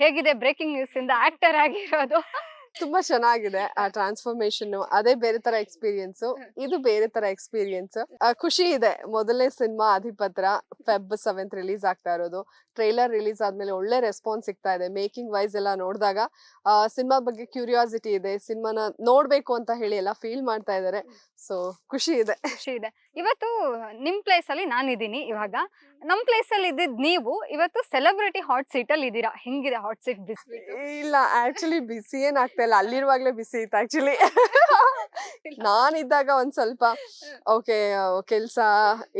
ಹೇಗಿದೆ breaking news ಇಂದ actor ಆಗಿರೋದು? ತುಂಬಾ ಚೆನ್ನಾಗಿದೆ ಆ ಟ್ರಾನ್ಸ್ಫಾರ್ಮೇಶನ್ ಅದೇ ಬೇರೆ ತರ ಎಕ್ಸ್ಪೀರಿಯನ್ಸ್. ಇದು ಬೇರೆ ತರ ಎಕ್ಸ್ಪೀರಿಯನ್ಸ್. ಖುಷಿ ಇದೆ. ಮೊದಲನೇ cinema Adhipatra Feb seventh release ಆಗ್ತಾ ಇರೋದು. ಟ್ರೈಲರ್ ರಿಲೀಸ್ ಆದ್ಮೇಲೆ ಒಳ್ಳೆ ರೆಸ್ಪಾನ್ಸ್ ಸಿಗ್ತಾ ಇದೆ. ಮೇಕಿಂಗ್ ವೈಸ್ ಎಲ್ಲ ನೋಡಿದಾಗ ಸಿನಿಮಾ ಬಗ್ಗೆ ಕ್ಯೂರಿಯಾಸಿಟಿ ಇದೆ. ಸಿನಿಮಾನ ನೋಡ್ಬೇಕು ಅಂತ ಹೇಳಿ ಎಲ್ಲ ಫೀಲ್ ಮಾಡ್ತಾ ಇದಾರೆ ಸೊ ಖುಷಿ ಇದೆ. ಖುಷಿ ಇದೆ. ಇವತ್ತು ನಿಮ್ ಪ್ಲೇಸ್ ಅಲ್ಲಿ ನಾನಿದ್ದೀನಿ ಇವಾಗ. ನಮ್ ಪ್ಲೇಸ್ ಅಲ್ಲಿ ಇದ್ದಿದ್ ನೀವು ಇವತ್ತು ಸೆಲೆಬ್ರಿಟಿ ಹಾಟ್ ಸೀಟ್ ಅಲ್ಲಿ ಇದ್ದೀರಾ. ಹೆಂಗಿದೆ ಹಾಟ್ ಸೀಟ್ ಬಿಸಿ ಇಲ್ಲ. ಆಕ್ಚುಲಿ ಬಿಸಿ ಏನ್ ಆಗ್ತಾ ಇಲ್ಲ ಅಲ್ಲಿರುವಾಗ್ಲೇ ಬಿಸಿ ಇತ್ತು ಆಕ್ಚುಲಿ ನಾನಿದ್ದಾಗ ಒಂದ್ ಸ್ವಲ್ಪ ಓಕೆ ಕೆಲ್ಸ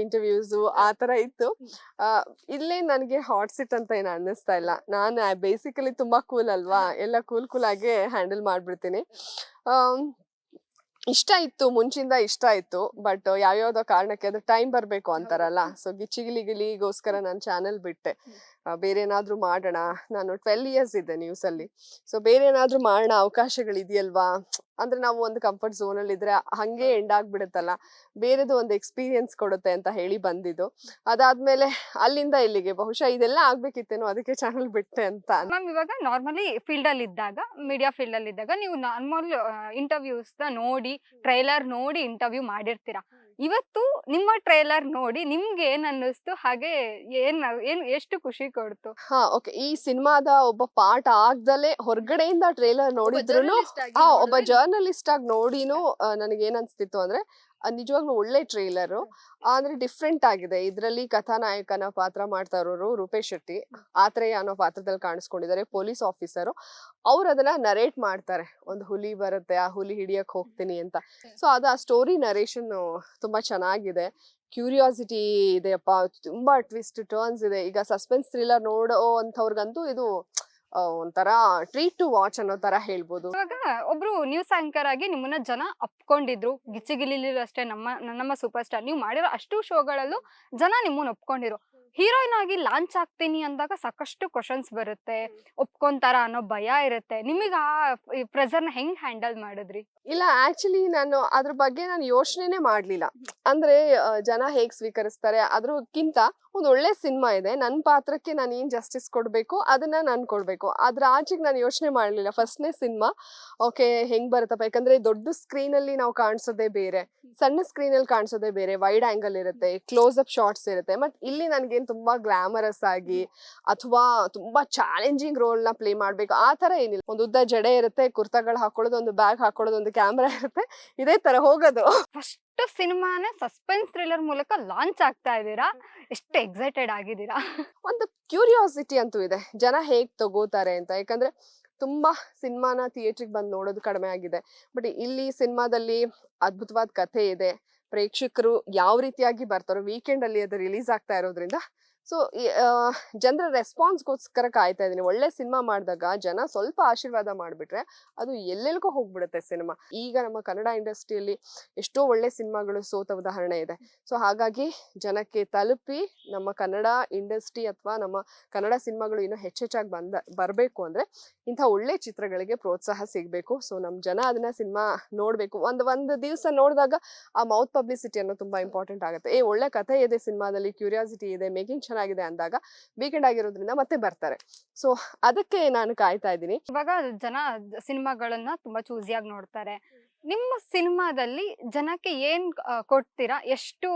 ಇಂಟರ್ವ್ಯೂಸ್ ಆ ತರ ಇತ್ತು. ಇಲ್ಲಿ ನನಗೆ ಹಾಟ್ ಸಿಟ್ ಅಂತ ಏನು ಅನ್ನಿಸ್ತಾ ಇಲ್ಲ. ನಾನು ಬೇಸಿಕಲಿ ತುಂಬಾ ಕೂಲ್ ಅಲ್ವಾ? ಎಲ್ಲ ಕೂಲ್ ಕೂಲ್ ಆಗಿ ಹ್ಯಾಂಡಲ್ ಮಾಡ್ಬಿಡ್ತೀನಿ. ಇಷ್ಟ ಇತ್ತು ಮುಂಚಿಂದ ಇಷ್ಟ ಇತ್ತು ಬಟ್ ಯಾವ್ಯಾವ್ದೋ ಕಾರಣಕ್ಕೆ ಅದು ಟೈಮ್ ಬರಬೇಕು ಅಂತಾರಲ್ಲ. ಸೊ ಗಿಚ್ಚಿಗಿಲಿಗಿಲಿಗೋಸ್ಕರ ನಾನು ಚಾನೆಲ್ ಬಿಟ್ಟೆ. ಬೇರೆ ಏನಾದ್ರೂ ಮಾಡೋಣ. ನಾನು ಟ್ವೆಲ್ ಇಯರ್ಸ್ ಇದ್ದೆ ನ್ಯೂಸ್ ಅಲ್ಲಿ. ಸೊ ಬೇರೆ ಏನಾದ್ರೂ ಮಾಡೋಣ, ಅವಕಾಶಗಳಿದೆಯಲ್ವಾ? ಅಂದ್ರೆ ನಾವು ಒಂದು ಕಂಫರ್ಟ್ ಝೋನ್ ಅಲ್ಲಿ ಇದ್ರೆ ಹಂಗೆ ಎಂಡ್ ಆಗ್ಬಿಡುತ್ತಲ್ಲ. ಬೇರೆದು ಒಂದು ಎಕ್ಸ್ಪೀರಿಯನ್ಸ್ ಕೊಡುತ್ತೆ ಅಂತ ಹೇಳಿ ಬಂದಿದ್ದು. ಅದಾದ್ಮೇಲೆ ಅಲ್ಲಿಂದ ಇಲ್ಲಿಗೆ. ಬಹುಶಃ ಇದೆಲ್ಲ ಆಗ್ಬೇಕಿತ್ತೇನೋ ಅದಕ್ಕೆ ಚಾನಲ್ ಬಿಟ್ಟೆ ಅಂತ. ಮ್ಯಾಮ್ ಇವಾಗ ನಾರ್ಮಲಿ ಫೀಲ್ಡ್ ಅಲ್ಲಿ ಇದ್ದಾಗ ಮೀಡಿಯಾ ಫೀಲ್ಡ್ ಅಲ್ಲಿ ಇದ್ದಾಗ ನೀವು ನಾರ್ಮಲ್ ಇಂಟರ್ವ್ಯೂಸ್ ನೋಡಿ ಟ್ರೈಲರ್ ನೋಡಿ ಇಂಟರ್ವ್ಯೂ ಮಾಡಿರ್ತೀರಾ? ಇವತ್ತು ನಿಮ್ಮ ಟ್ರೈಲರ್ ನೋಡಿ ನಿಮ್ಗೆ ಏನ್ ಅನ್ನಿಸ್ತು? ಹಾಗೆ ಏನ್ ಏನ್ ಎಷ್ಟು ಖುಷಿ ಕೊಡ್ತು? ಹಾ ಓಕೆ. ಈ ಸಿನಿಮಾದ ಒಬ್ಬ ಪಾಠ ಆಗ್ದಲೆ ಹೊರಗಡೆಯಿಂದ ಟ್ರೇಲರ್ ನೋಡಿದ್ರು ಹಾ ಒಬ್ಬ ಜರ್ನಲಿಸ್ಟ್ ಆಗಿ ನೋಡಿನೂ ನನಗೆ ಏನ್ ಅನ್ಸ್ತಿತ್ತು ಅಂದ್ರೆ ಅದ್ ನಿಜವಾಗ್ಲೂ ಒಳ್ಳೆ ಟ್ರೈಲರ್. ಅಂದ್ರೆ ಡಿಫ್ರೆಂಟ್ ಆಗಿದೆ. ಇದರಲ್ಲಿ ಕಥಾನಾಯಕನ ಪಾತ್ರ ಮಾಡ್ತಾ ಇರೋರು ರೂಪೇಶ್ ಶೆಟ್ಟಿ. ಆತ್ರೇಯ ಅನ್ನೋ ಪಾತ್ರದಲ್ಲಿ ಕಾಣಿಸ್ಕೊಂಡಿದ್ದಾರೆ ಪೊಲೀಸ್ ಆಫೀಸರು. ಅವ್ರು ಅದನ್ನ ನರೇಟ್ ಮಾಡ್ತಾರೆ. ಒಂದು ಹುಲಿ ಬರುತ್ತೆ ಆ ಹುಲಿ ಹಿಡಿಯಕ್ ಹೋಗ್ತೀನಿ ಅಂತ. ಸೊ ಅದು ಆ ಸ್ಟೋರಿ ನರೇಷನ್ ತುಂಬಾ ಚೆನ್ನಾಗಿದೆ. ಕ್ಯೂರಿಯಾಸಿಟಿ ಇದೆಯಪ್ಪ. ತುಂಬಾ ಟ್ವಿಸ್ಟ್ ಟರ್ನ್ಸ್ ಇದೆ. ಈಗ ಸಸ್ಪೆನ್ಸ್ ಥ್ರಿಲ್ಲರ್ ನೋಡೋ ಅಂಥವ್ರಿಗಂತೂ ಇದು ಒಂಥರ ಟ್ರೀಟ್ ಟು ವಾಚ್ ಅನ್ನೋ ತರ ಹೇಳ್ಬೋದು. ಇವಾಗ ಒಬ್ರು ನ್ಯೂಸ್ ಆಂಕರ್ ಆಗಿ ನಿಮ್ಮನ್ನ ಜನ ಅಪ್ಕೊಂಡಿದ್ರು ಗಿಚ್ಚಿಗಿಲಿಲ್ಲ ಅಷ್ಟೇ ನಮ್ಮ ನಮ್ಮ ಸೂಪರ್ ಸ್ಟಾರ್ ನೀವು ಮಾಡಿರೋ ಅಷ್ಟು ಶೋಗಳಲ್ಲೂ ಜನ ನಿಮ್ಮನ್ನ ಒಪ್ಕೊಂಡಿರು ಹೀರೋಯಿನ್ ಆಗಿ ಲಾಂಚ್ ಆಗ್ತೀನಿ ಅಂದಾಗ ಸಾಕಷ್ಟು ಕ್ವಶನ್ಸ್ ಬರುತ್ತೆ. ಒಪ್ಕೊಂತಾರ ಅನ್ನೋ ಭಯ ಇರುತ್ತೆ. ನಿಮಗೆ ಆ ಪ್ರೆಸರ್ನ ಹೆಂಗ್ ಹ್ಯಾಂಡಲ್ ಮಾಡಿದ್ರಿ? ಇಲ್ಲ ಆಕ್ಚುಲಿ ನಾನು ಅದ್ರ ಬಗ್ಗೆ ನಾನು ಯೋಚನೆನೇ ಮಾಡ್ಲಿಲ್ಲ. ಅಂದ್ರೆ ಜನ ಹೇಗ್ ಸ್ವೀಕರಿಸ್ತಾರೆ ಅದ್ರಕ್ಕಿಂತ ಒಂದ್ ಒಳ್ಳೆ ಸಿನಿಮಾ ಇದೆ. ನನ್ನ ಪಾತ್ರಕ್ಕೆ ನಾನು ಏನ್ ಜಸ್ಟಿಸ್ ಕೊಡ್ಬೇಕು ಅದನ್ನ ನಾನು ಕೊಡ್ಬೇಕು. ಅದ್ರ ಆಚೆಗೆ ನಾನು ಯೋಚನೆ ಮಾಡ್ಲಿಲ್ಲ. ಫಸ್ಟ್ನೇ ಸಿನಿಮಾ ಓಕೆ ಹೆಂಗ್ ಬರುತ್ತಪ್ಪ? ಯಾಕಂದ್ರೆ ದೊಡ್ಡ ಸ್ಕ್ರೀನ್ ಅಲ್ಲಿ ನಾವು ಕಾಣಿಸೋದೇ ಬೇರೆ. ಸಣ್ಣ ಸ್ಕ್ರೀನ್ ಅಲ್ಲಿ ಕಾಣಿಸೋದೇ ಬೇರೆ. ವೈಡ್ ಆಂಗಲ್ ಇರುತ್ತೆ ಕ್ಲೋಸ್ ಅಪ್ ಶಾರ್ಟ್ಸ್ ಇರುತ್ತೆ. ಬಟ್ ಇಲ್ಲಿ ನನ್ಗೇನ್ ತುಂಬಾ ಗ್ಲಾಮರಸ್ ಆಗಿ ಅಥವಾ ತುಂಬಾ ಚಾಲೆಂಜಿಂಗ್ ರೋಲ್ನ ಪ್ಲೇ ಮಾಡ್ಬೇಕು. ಆ ತರ ಏನಿಲ್ಲ. ಒಂದು ಉದ್ದ ಜಡೆ ಇರುತ್ತೆ ಕುರ್ತಾಗಳು ಹಾಕೊಳ್ಳೋದು ಒಂದು ಬ್ಯಾಗ್ ಹಾಕೊಳ್ಳೋದು ಒಂದು ಕ್ಯಾಮ್ರಾ ಇರುತ್ತೆ. ಇದೇ ತರ ಹೋಗೋದು. ಫಸ್ಟ್ ಸಿನಿಮಾನ ಸಸ್ಪೆನ್ಸ್ ಥ್ರಿಲ್ಲರ್ ಮೂಲಕ ಲಾಂಚ್ ಆಗ್ತಾ ಇದ್ದೀರಾ? ಎಷ್ಟು ಎಕ್ಸೈಟೆಡ್ ಆಗಿದ್ದೀರಾ? ಒಂದು ಕ್ಯೂರಿಯಾಸಿಟಿ ಅಂತೂ ಇದೆ. ಜನ ಹೇಗ್ ತಗೋತಾರೆ ಅಂತ. ಯಾಕಂದ್ರೆ ತುಂಬಾ ಸಿನಿಮಾನ ಥಿಯೇಟ್ರಿಗೆ ಬಂದು ನೋಡೋದು ಕಡಿಮೆ ಆಗಿದೆ. ಬಟ್ ಇಲ್ಲಿ ಸಿನಿಮಾದಲ್ಲಿ ಅದ್ಭುತವಾದ ಕಥೆ ಇದೆ. ಪ್ರೇಕ್ಷಕರು ಯಾವ ರೀತಿಯಾಗಿ ಬರ್ತಾರೋ ವೀಕೆಂಡ್ ಅಲ್ಲಿ ಅದು ರಿಲೀಸ್ ಆಗ್ತಾ ಇರೋದ್ರಿಂದ ಸೊ ಜನರ ರೆಸ್ಪಾನ್ಸ್ಗೋಸ್ಕರ ಕಾಯ್ತಾ ಇದ್ದೀನಿ. ಒಳ್ಳೆ ಸಿನಿಮಾ ಮಾಡಿದಾಗ ಜನ ಸ್ವಲ್ಪ ಆಶೀರ್ವಾದ ಮಾಡಿಬಿಟ್ರೆ ಅದು ಎಲ್ಲೆಲ್ಗೋ ಹೋಗ್ಬಿಡುತ್ತೆ ಸಿನಿಮಾ ಈಗ ನಮ್ಮ ಕನ್ನಡ ಇಂಡಸ್ಟ್ರಿಯಲ್ಲಿ ಎಷ್ಟೋ ಒಳ್ಳೆ ಸಿನಿಮಾಗಳು ಸೋತ ಉದಾಹರಣೆ ಇದೆ. ಸೊ ಹಾಗಾಗಿ ಜನಕ್ಕೆ ತಲುಪಿ ನಮ್ಮ ಕನ್ನಡ ಇಂಡಸ್ಟ್ರಿ ಅಥವಾ ನಮ್ಮ ಕನ್ನಡ ಸಿನಿಮಾಗಳು ಇನ್ನೂ ಹೆಚ್ಚೆಚ್ಚಾಗಿ ಬಂದ, ಬರಬೇಕು ಅಂದರೆ ಇಂಥ ಒಳ್ಳೆ ಚಿತ್ರಗಳಿಗೆ ಪ್ರೋತ್ಸಾಹ ಸಿಗಬೇಕು. ಸೊ ನಮ್ಮ ಜನ ಅದನ್ನ ಸಿನಿಮಾ ನೋಡಬೇಕು. ಒಂದು ಒಂದು ದಿವಸ ನೋಡಿದಾಗ ಆ ಮೌತ್ ಪಬ್ಲಿಸಿಟಿ ಅನ್ನೋ ತುಂಬ ಇಂಪಾರ್ಟೆಂಟ್ ಆಗುತ್ತೆ. ಏ, ಒಳ್ಳೆ ಕಥೆ ಇದೆ ಸಿನಿಮಾದಲ್ಲಿ ಕ್ಯೂರಿಯಾಸಿಟಿ ಇದೆ ಮೇಕಿಂಗ್ ಚೆನ್ನಾಗಿದೆ ಅಂದಾಗ ವೀಕೆಂಡ್ ಆಗಿರೋದ್ರಿಂದ ಮತ್ತೆ ಬರ್ತಾರೆ. ಸೊ ಅದಕ್ಕೆ ನಾನು ಕಾಯ್ತಾ ಇದ್ದೀನಿ. ಇವಾಗ ಜನ ಸಿನಿಮಾಗಳನ್ನ ತುಂಬಾ ಚೂಸಿಯಾಗಿ ನೋಡ್ತಾರೆ. ನಿಮ್ಮ ಸಿನಿಮಾದಲ್ಲಿ ಜನಕ್ಕೆ ಏನ್ ಕೊಡ್ತೀರಾ? ಎಷ್ಟು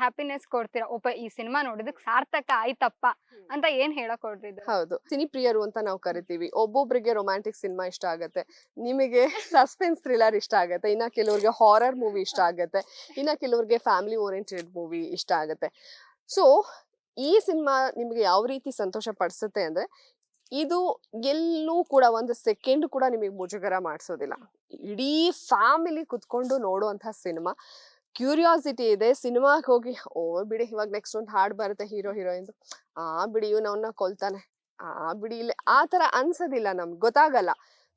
ಹ್ಯಾಪಿನೆಸ್ ಕೊಡ್ತೀರಾ? ಒಬ್ಬ ಈ ಸಿನಿಮಾ ನೋಡಿದಕ್ ಸಾರ್ಥಕ ಆಯ್ತಪ್ಪ ಅಂತ ಏನ್ ಹೇಳಕ್ ಹೌದು. ಸಿನಿ ಪ್ರಿಯರು ಅಂತ ನಾವು ಕರಿತೀವಿ. ಒಬ್ಬೊಬ್ರಿಗೆ ರೊಮ್ಯಾಂಟಿಕ್ ಸಿನಿಮಾ ಇಷ್ಟ ಆಗತ್ತೆ. ನಿಮಗೆ ಸಸ್ಪೆನ್ಸ್ ಥ್ರಿಲ್ಲರ್ ಇಷ್ಟ ಆಗತ್ತೆ. ಇನ್ನ ಕೆಲವ್ರಿಗೆ ಹಾರರ್ ಮೂವಿ ಇಷ್ಟ ಆಗತ್ತೆ. ಇನ್ನ ಕೆಲವ್ರಿಗೆ ಫ್ಯಾಮಿಲಿ ಓರಿಯೆಂಟೆಡ್ ಮೂವಿ ಇಷ್ಟ ಆಗತ್ತೆ. ಸೊ ಈ ಸಿನಿಮಾ ನಿಮಗೆ ಯಾವ ರೀತಿ ಸಂತೋಷ ಪಡಿಸುತ್ತೆ ಅಂದ್ರೆ, ಇದು ಎಲ್ಲೂ ಕೂಡ ಒಂದು ಸೆಕೆಂಡ್ ಕೂಡ ನಿಮಗೆ ಮುಜುಗರ ಮಾಡಿಸೋದಿಲ್ಲ. ಇಡೀ ಫ್ಯಾಮಿಲಿ ಕುತ್ಕೊಂಡು ನೋಡುವಂತಹ ಸಿನಿಮಾ. ಕ್ಯೂರಿಯಾಸಿಟಿ ಇದೆ, ಸಿನಿಮಾಗೆ ಹೋಗಿ, ಓ, ಬಿಡಿ ಇವಾಗ ನೆಕ್ಸ್ಟ್ ಒಂದು ಹಾಡು ಬರುತ್ತೆ ಹೀರೋ, ಹೀರೋಯಿನ್ದು. ಆ ಬಿಡಿ ಇವ್ನವನ್ನ ಕೊಲ್ತಾನೆ. ಆ ಬಿಡಿ ಇಲ್ಲಿ, ಆ ತರ ಅನ್ಸೋದಿಲ್ಲ ನಮ್ಗೆ, ಗೊತ್ತಾಗಲ್ಲ.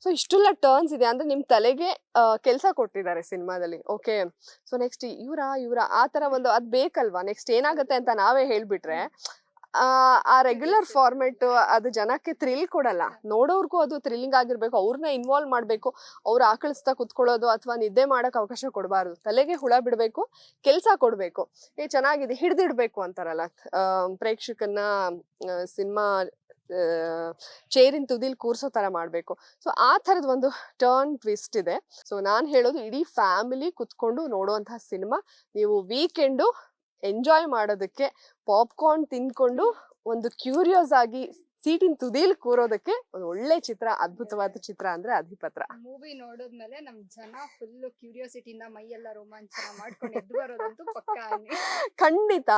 ಸೊ ಇಷ್ಟೆಲ್ಲ ಟರ್ನ್ಸ್ ಇದೆ. ಅಂದ್ರೆ ನಿಮ್ ತಲೆಗೆ ಕೆಲಸ ಕೊಟ್ಟಿದ್ದಾರೆ ಸಿನಿಮಾದಲ್ಲಿ. ಓಕೆ ಸೊ ನೆಕ್ಸ್ಟ್ ಇವರ ಇವರ, ಆ ತರ ಒಂದು ಅದ್ ಬೇಕಲ್ವಾ? ನೆಕ್ಸ್ಟ್ ಏನಾಗುತ್ತೆ ಅಂತ ನಾವೇ ಹೇಳ್ಬಿಟ್ರೆ, ಆ ರೆಗ್ಯುಲರ್ ಫಾರ್ಮೆಟ್ ಅದು ಜನಕ್ಕೆ ಥ್ರಿಲ್ ಕೊಡಲ್ಲ. ನೋಡೋರ್ಗೂ ಅದು ಥ್ರಿಲ್ಲಿಂಗ್ ಆಗಿರ್ಬೇಕು. ಅವ್ರನ್ನ ಇನ್ವಾಲ್ವ್ ಮಾಡ್ಬೇಕು. ಅವ್ರು ಆಕಳಿಸ್ತಾ ಕುತ್ಕೊಳ್ಳೋದು ಅಥವಾ ನಿದ್ದೆ ಮಾಡಕ್ ಅವಕಾಶ ಕೊಡಬಾರ್ದು. ತಲೆಗೆ ಹುಳ ಬಿಡಬೇಕು, ಕೆಲಸ ಕೊಡ್ಬೇಕು. ಏ, ಚೆನ್ನಾಗಿದೆ, ಹಿಡ್ದಿಡ್ಬೇಕು ಅಂತಾರಲ್ಲ. ಪ್ರೇಕ್ಷಕನ ಸಿನಿಮಾ ಚೇರಿನ ತುದಿಲಿ ಕೂರ್ಸೋ ತರ ಮಾಡ್ಬೇಕು. ಸೊ ಆ ತರದ ಒಂದು ಟರ್ನ್ ಟ್ವಿಸ್ಟ್ ಇದೆ. ಸೊ ನಾನು ಹೇಳೋದು ಇಡೀ ಫ್ಯಾಮಿಲಿ ಕುತ್ಕೊಂಡು ನೋಡುವಂತಹ ಸಿನಿಮಾ ನೀವು ವೀಕೆಂಡು ಎಂಜಾಯ್ ಮಾಡೋದಕ್ಕೆ ಪಾಪ್ಕಾರ್ನ್ ತಿನ್ಕೊಂಡು ಒಂದು ಕ್ಯೂರಿಯಸ್ ಆಗಿ ಸೀಟಿನ ತುದಿಲಿ ಕೂರೋದಕ್ಕೆ ಒಂದು ಒಳ್ಳೆ ಚಿತ್ರ ಅದ್ಭುತವಾದ ಚಿತ್ರ ಅಂದ್ರೆ ಅಧಿಪತ್ರ. ಮೂವಿ ನೋಡಿದ್ಮೇಲೆ ನಮ್ ಜನ ಫುಲ್ ಕ್ಯೂರಿಯಾಸಿಟಿಯಿಂದ ಮೈಯೆಲ್ಲ ರೋಮಾಂಚನ ಮಾಡ್ಕೊಂಡು ಎದ್ದು ಬರೋದಂತೂ ಪಕ್ಕ ಖಂಡಿತ.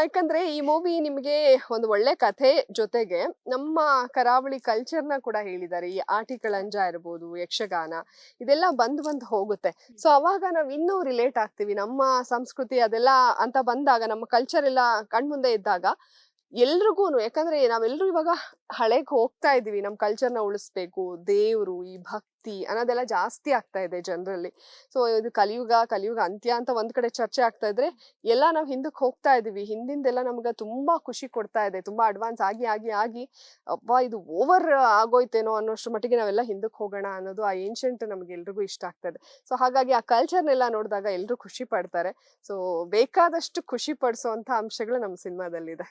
ಯಾಕಂದ್ರೆ ಈ ಮೂವಿ ನಿಮಗೆ ಒಂದು ಒಳ್ಳೆ ಕಥೆ ಜೊತೆಗೆ ನಮ್ಮ ಕರಾವಳಿ ಕಲ್ಚರ್ನ ಕೂಡ ಹೇಳಿದ್ದಾರೆ. ಈ ಆಟಿಕಳಂಜ ಇರ್ಬೋದು ಯಕ್ಷಗಾನ ಇದೆಲ್ಲ ಬಂದ್ ಬಂದ್ ಹೋಗುತ್ತೆ. ಸೊ ಅವಾಗ ನಾವ್ ಇನ್ನೂ ರಿಲೇಟ್ ಆಗ್ತೀವಿ. ನಮ್ಮ ಸಂಸ್ಕೃತಿ ಅದೆಲ್ಲ ಅಂತ ಬಂದಾಗ ನಮ್ಮ ಕಲ್ಚರ್ ಎಲ್ಲ ಕಣ್ಮುಂದೆ ಇದ್ದಾಗ ಎಲ್ರಿಗೂ ಯಾಕಂದ್ರೆ ನಾವೆಲ್ಲರೂ ಇವಾಗ ಹಳೆಗೆ ಹೋಗ್ತಾ ಇದೀವಿ ನಮ್ಮ ಕಲ್ಚರ್ನ ಉಳಿಸ್ಬೇಕು, ದೇವರು, ಈ ಭಕ್ತಿ ಅನ್ನೋದೆಲ್ಲ ಜಾಸ್ತಿ ಆಗ್ತಾ ಇದೆ ಜನರಲ್ಲಿ. ಸೊ ಇದು ಕಲಿಯುಗ ಕಲಿಯುಗ ಅಂತ್ಯ ಅಂತ ಒಂದ್ ಕಡೆ ಚರ್ಚೆ ಆಗ್ತಾ ಇದ್ರೆ, ಎಲ್ಲ ನಾವು ಹಿಂದಕ್ಕೆ ಹೋಗ್ತಾ ಇದೀವಿ ಹಿಂದಿಂದೆಲ್ಲ ನಮ್ಗೆ ತುಂಬಾ ಖುಷಿ ಕೊಡ್ತಾ ಇದೆ. ತುಂಬಾ ಅಡ್ವಾನ್ಸ್ ಆಗಿ ಆಗಿ ಆಗಿ, ಅಬ್ಬಾ, ಇದು ಓವರ್ ಆಗೋಯ್ತೇನೋ ಅನ್ನೋಷ್ಟು ಮಟ್ಟಿಗೆ ನಾವೆಲ್ಲ ಹಿಂದಕ್ಕೆ ಹೋಗೋಣ ಅನ್ನೋದು ಆ ಏನ್ಷಂಟ್ ನಮ್ಗೆ ಎಲ್ರಿಗೂ ಇಷ್ಟ ಆಗ್ತದೆ ಸೊ ಹಾಗಾಗಿ ಆ ಕಲ್ಚರ್ನೆಲ್ಲ ನೋಡಿದಾಗ ಎಲ್ರು ಖುಷಿ ಪಡ್ತಾರೆ. ಸೊ ಬೇಕಾದಷ್ಟು ಖುಷಿ ಪಡಿಸುವಂತ ಅಂಶಗಳು ನಮ್ಮ ಸಿನಿಮಾದಲ್ಲಿದೆ.